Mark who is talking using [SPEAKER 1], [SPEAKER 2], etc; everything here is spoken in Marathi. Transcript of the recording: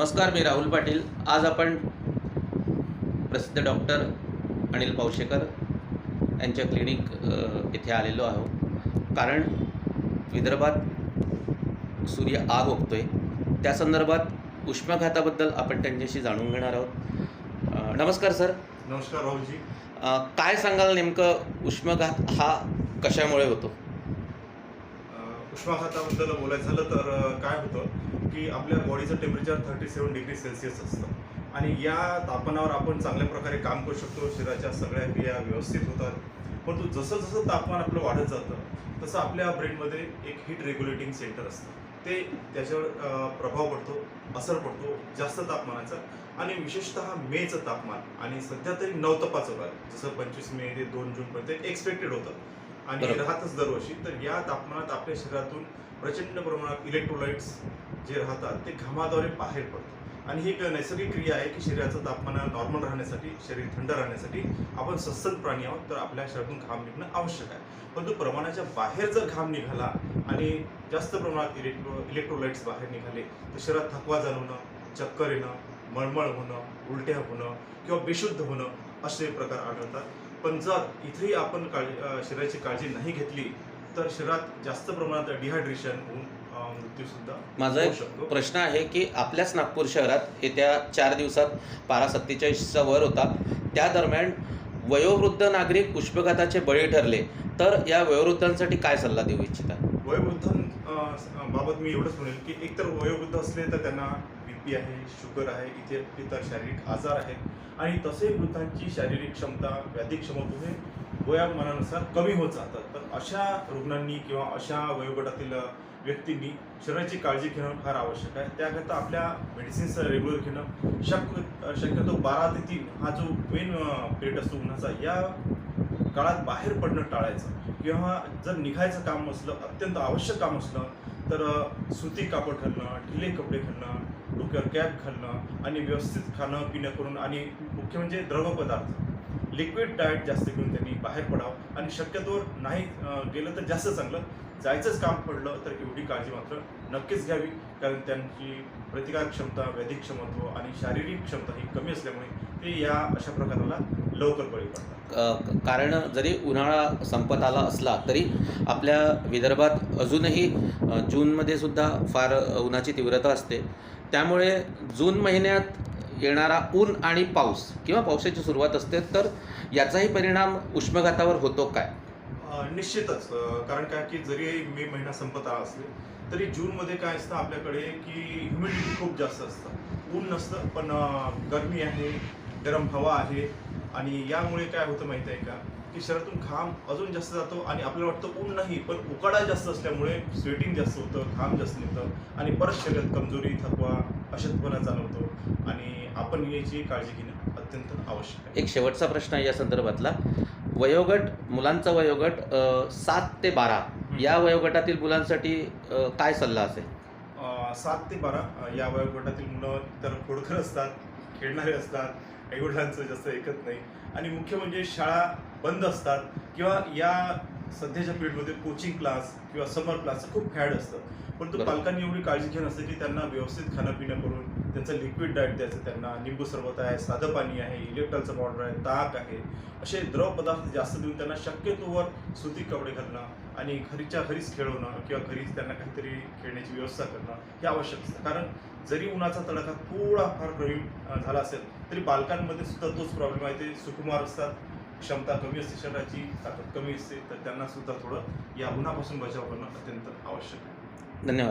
[SPEAKER 1] नमस्कार मी राहुल पाटील. आज आपण प्रसिद्ध डॉक्टर अनिल पावशेकर यांच्या क्लिनिक येथे आलेलो आहोत. कारण विदर्भात सूर्य आग ओकतोय. त्या संदर्भात उष्माघाताबद्दल आपण त्यांच्याशी जाणून घेणार आहोत. नमस्कार सर.
[SPEAKER 2] नमस्कार राहुलजी.
[SPEAKER 1] काय सांगाल नेमकं उष्माघात हा कशामुळे होतो?
[SPEAKER 2] उष्माघाताबद्दल बोलायचं झालं तर काय होतं की आपल्या बॉडीचं temperature thirty seven degree Celsius असतं. आणि या तापमानावर आपण चांगल्या प्रकारे काम करू शकतो. शरीराच्या सगळ्या क्रिया व्यवस्थित होतात. परंतु जसं जसं तापमान आपलं वाढत जातं तसं आपल्या ब्रेनमध्ये एक हीट रेग्युलेटिंग सेंटर असतं. ते त्याच्यावर प्रभाव पडतो असर पडतो जास्त तापमानाचा. आणि विशेषतः मेचं तापमान. आणि सध्या तरी नऊ तपास आहे जसं पंचवीस मे ते दोन जूनपर्यंत एक्सपेक्टेड होतं. आणि. राहतच दरवर्षी. तर या तापमानात आपल्या शरीरातून प्रचंड प्रमाणात इलेक्ट्रोलाइट्स जे राहतात ते घामाद्वारे बाहेर पडतात. आणि ही एक नैसर्गिक क्रिया आहे की शरीराचं तापमान नॉर्मल राहण्यासाठी शरीर थंड राहण्यासाठी आपण सस्तन प्राणी आहोत तर आपल्या शरीरातून घाम निघणं आवश्यक आहे. परंतु प्रमाणाच्या बाहेर जर घाम निघाला आणि जास्त प्रमाणात इलेक्ट्रो इलेक्ट्रोलाइट्स बाहेर निघाले तर शरीरात थकवा जाणवणं चक्कर येणं मळमळ होणं उलट्या होणं किंवा बेशुद्ध होणं असे प्रकार आढळतात. पण जर इथेही आपण काळजी शरीराची काळजी नाही घेतली तर शरीरात जास्त प्रमाणात डिहायड्रेशन होऊन मृत्यूसुद्धा
[SPEAKER 1] माझा एक प्रश्न आहे की आपल्याच नागपूर शहरात येत्या चार दिवसात पारा सत्तेचाळीसचा वर होता. त्या दरम्यान वयोवृद्ध नागरिक उष्माघाताचे बळी ठरले. तर या वयोवृद्धांसाठी काय सल्ला देऊ इच्छिता?
[SPEAKER 2] वयोवृद्धां बाबत मी एवढंच म्हणेल की एकतर वयोवृद्ध असले तर त्यांना बीपी आहे शुगर आहे इथे इतर शारीरिक आजार आहेत. आणि तसे वृद्धांची शारीरिक क्षमता व्याधिक क्षमता हे वयामानानुसार कमी होत जातात. तर अशा रुग्णांनी किंवा अशा वयोगटातील व्यक्तींनी शरीराची काळजी घेणं फार आवश्यक आहे. त्याकरता आपल्या मेडिसिन्स रेग्युलर घेणं शक्य शक्यतो बारा ते तीन हा जो मेन पिरियड असतो उन्हाचा या काळात बाहेर पडणं टाळायचं. किंवा जर निघायचं काम असलं अत्यंत आवश्यक काम असलं तर सुती कापड घालणं ढिले कपडे घालणं डोक्यावर कॅप घालणं आणि व्यवस्थित खाणं पिणं करून आणि मुख्य म्हणजे द्रव पदार्थ. लिक्विड डाएट जास्त घेऊन त्यांनी बाहेर पडावं आणि शक्यतोवर नाही गेलं तर जास्त चांगलं. जायचंच काम पडलं तर एवढी काळजी मात्र नक्कीच घ्यावी. कारण त्यांची प्रतिकार क्षमता वैदिक क्षमत्व आणि शारीरिक क्षमता ही कमी असल्यामुळे ते या अशा प्रकाराला लवकर बळी पडतात.
[SPEAKER 1] कारण जरी उन्हाळा संपत आला असला तरी आपल्या विदर्भात अजूनही जूनमध्ये सुद्धा फार उन्हाची तीव्रता असते. त्यामुळे जून महिन्यात येणारा ऊन आणि पाऊस किंवा पावसाची सुरुवात असते तर याचाही परिणाम उष्माघातावर होतो काय?
[SPEAKER 2] निश्चितच. कारण काय की जरी मे महिना संपत आला असले तरी जूनमध्ये काय असतं आपल्याकडे की ह्युमिडिटी खूप जास्त असतं. ऊन नसतं पण गरमी आहे गरम हवा आहे आणि यामुळे काय होतं माहिती आहे का? की शरीरातून घाम अजून जास्त जातो आणि आपल्याला वाटतं ऊन नाही पण उकाडा जास्त असल्यामुळे स्वेटिंग जास्त होतं घाम जास्त निघतं आणि परत शरीरात कमजोरी थकवा अशक्तपणा जाणवतो आणि आपण याची काळजी घेणं अत्यंत आवश्यक आहे.
[SPEAKER 1] एक शेवटचा प्रश्न आहे या संदर्भातला. वयोगट मुलांचा वयोगट सात ते बारा या वयोगटातील मुलांसाठी काय सल्ला असेल?
[SPEAKER 2] सात ते बारा या वयोगटातील मुलं तर खोडकर असतात खेळणारे असतात आईवडिलांचं जास्त ऐकत नाही आणि मुख्य म्हणजे शाळा बंद असतात किंवा या सध्याच्या पिरियडमध्ये कोचिंग क्लास किंवा समर क्लासचं खूप फॅड असतं परंतु. पालकांनी एवढी काळजी घेणं असतं की त्यांना व्यवस्थित खाणं पिणं करून त्यांचं लिक्विड डाएट द्यायचं त्यांना निंबू सरबत आहे साधं पाणी आहे इलेक्ट्रॉलचं पावडर आहे ताक आहे असे द्रव पदार्थ जास्त देऊन त्यांना शक्यतोवर सुती कपडे घालणं आणि घरीच्या घरीच खेळवणं किंवा घरीच त्यांना काहीतरी खेळण्याची व्यवस्था करणं हे आवश्यक असतं. कारण जरी उन्हाचा तडाखा थोडाफार कमी झाला असेल तरी बालकांमध्ये सुद्धा तोच प्रॉब्लेम आहे. ते सुकुमार असतात क्षमता कमी असते शरीराची ताकद कमी असते तर त्यांना सुद्धा थोडं या उन्हापासून बचाव करणं अत्यंत आवश्यक आहे.
[SPEAKER 1] धन्यवाद.